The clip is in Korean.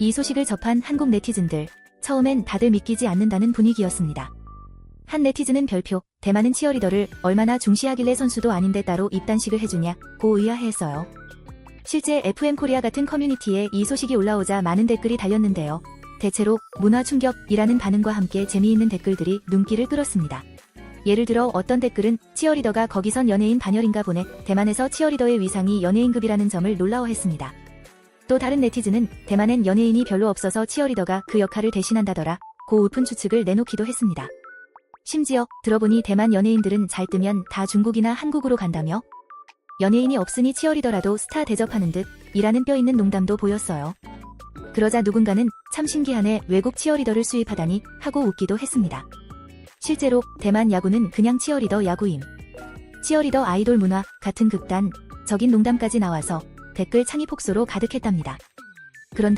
이 소식을 접한 한국 네티즌들, 처음엔 다들 믿기지 않는다는 분위기였습니다. 한 네티즌은 별표, 대만은 치어리더를 얼마나 중시하길래 선수도 아닌데 따로 입단식을 해주냐, 고 의아해했어요. 실제 FM 코리아 같은 커뮤니티에 이 소식이 올라오자 많은 댓글이 달렸는데요. 대체로 문화 충격이라는 반응과 함께 재미있는 댓글들이 눈길을 끌었습니다. 예를 들어 어떤 댓글은 치어리더가 거기선 연예인 반열인가 보네. 대만에서 치어리더의 위상이 연예인급이라는 점을 놀라워했습니다. 또 다른 네티즌은 대만엔 연예인이 별로 없어서 치어리더가 그 역할을 대신한다더라. 고 웃픈 추측을 내놓기도 했습니다. 심지어 들어보니 대만 연예인들은 잘 뜨면 다 중국이나 한국으로 간다며 연예인이 없으니 치어리더라도 스타 대접하는 듯 이라는 뼈있는 농담도 보였어요. 그러자 누군가는 참 신기하네 외국 치어리더를 수입하다니 하고 웃기도 했습니다. 실제로 대만 야구는 그냥 치어리더 야구임. 치어리더 아이돌 문화 같은 극단 적인 농담까지 나와서 댓글 창의 폭소로 가득했답니다. 그런데